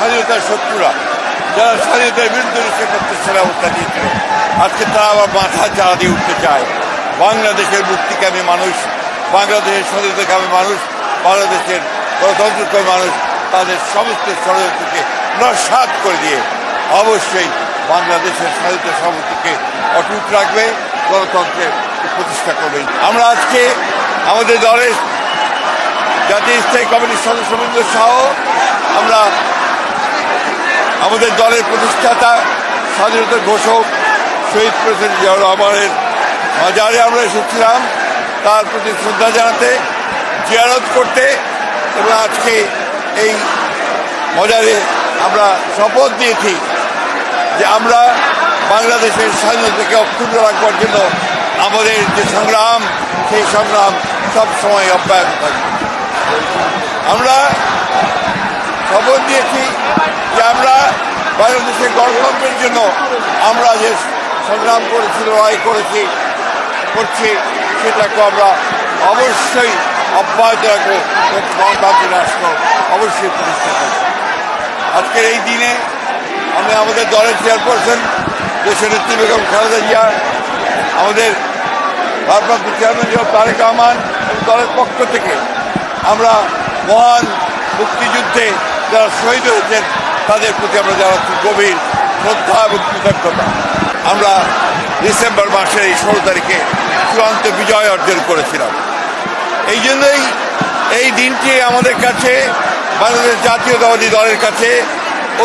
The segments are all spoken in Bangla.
স্বাধীনতার শত্রুরা। যারা স্বাধীনতার বিরুদ্ধে সে করতে সেরা অবস্থা দিয়েছিল আজকে তারা আবার মাথা চাড়া দিয়ে উঠতে চায়। বাংলাদেশের মুক্তিকামী মানুষ, বাংলাদেশের স্বাধীনতাকামী মানুষ, বাংলাদেশের গণতন্ত্রকামী মানুষ, তাদের সমস্ত ষড়যন্ত্রকে নস্বাত করে দিয়ে অবশ্যই বাংলাদেশের স্বাধীনতা সমস্তিকে অটুট রাখবে, গণতন্ত্রের প্রতিষ্ঠা করবে। আমরা আজকে আমাদের দলের জাতীয় স্থায়ী কমিটির সদস্যবৃন্দ সহ আমরা আমাদের দলের প্রতিষ্ঠাতা, স্বাধীনতা ঘোষক, শহীদ প্রেসিডেন্ট জিয়াউর রহমানের মাজারে আমরা এসেছিলাম। তার প্রতি শ্রদ্ধা জানাতে, জিয়ারত করতে এবং আজকে এই মজারে আমরা শপথ দিয়েছি যে আমরা বাংলাদেশের স্বাধীনতাকে অক্ষুণ্ণ রাখবার জন্য আমাদের যে সংগ্রাম, সেই সংগ্রাম সবসময় অব্যাহত থাকবে। আমরা দিয়েছি যে আমরা বাংলাদেশের গণতন্ত্রের জন্য আমরা যে সংগ্রাম করেছি, লড়াই করেছি, করছি, সেটাকে আমরা অবশ্যই অব্যাহত রাখব গণতান্ত্রিক রাষ্ট্র অবশ্যই প্রতিষ্ঠা করব। আজকের এই দিনে আমি আমাদের দলের চেয়ারপারসন দেশের নেত্রী বেগম খালেদা জিয়া, আমাদের ভারপ্রাপ্ত চেয়ারম্যান তারেক রহমান দলের পক্ষ থেকে আমরা মহান মুক্তিযুদ্ধে যারা শহীদ হয়েছেন, তাদের প্রতি আমরা জানাচ্ছি গভীর শ্রদ্ধা এবং কৃতজ্ঞতা। আমরা ডিসেম্বর মাসের এই ষোলো তারিখে চূড়ান্ত বিজয় অর্জন করেছিলাম। এই জন্যই এই দিনটি আমাদের কাছে, বাংলাদেশ জাতীয়তাবাদী দলের কাছে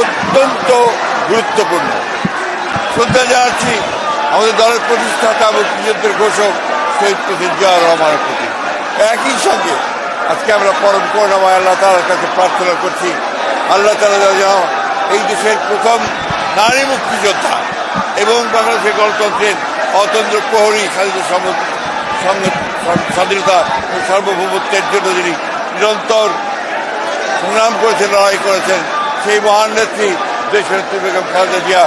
অত্যন্ত গুরুত্বপূর্ণ। শ্রদ্ধা জানাচ্ছি আমাদের দলের প্রতিষ্ঠাতা এবং মুক্তিযুদ্ধের ঘোষক শহীদ প্রেসিডেন্ট জিয়া রহমানের প্রতি। একই সঙ্গে আজকে আমরা পরম করুণাময় আল্লাহ তালার কাছে প্রার্থনা করছি আল্লাহ তালা যেন এই দেশের প্রথম নারী মুক্তিযোদ্ধা এবং বাংলাদেশের গণতন্ত্রের অতন্ত্র প্রহরী স্বাধীনতা সার্বভৌমত্বের জন্য যিনি নিরন্তর সংগ্রাম করেছেন, লড়াই করেছেন, সেই মহান নেত্রী দেশের নেত্রী বেগম খালেদা জিয়া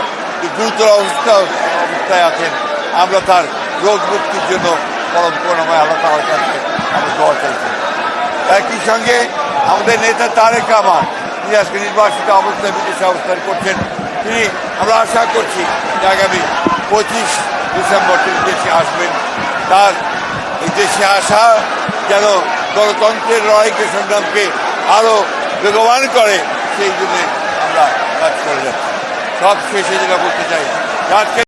গুরুতর অবস্থা অবস্থায় আছেন, আমরা তার রোগ মুক্তির জন্য পরম করুণাময় আল্লাহ তালার কাছে আমরা দোয়া চাইছি। একই সঙ্গে আমাদের নেতা তারেক রহমান আজকে নির্বাসিত অবস্থায় বিদেশে অবস্থান করছেন তিনি। আমরা আশা করছি যে আগামী পঁচিশ ডিসেম্বর তিনি দেশে আসবেন। তার এই দেশে আসা যেন গণতন্ত্রের লড়াইকে, সংগ্রামকে আরও বেগবান করে, সেই জন্য আমরা কাজ করে যাচ্ছি। সব শেষে যেটা বলতে চাই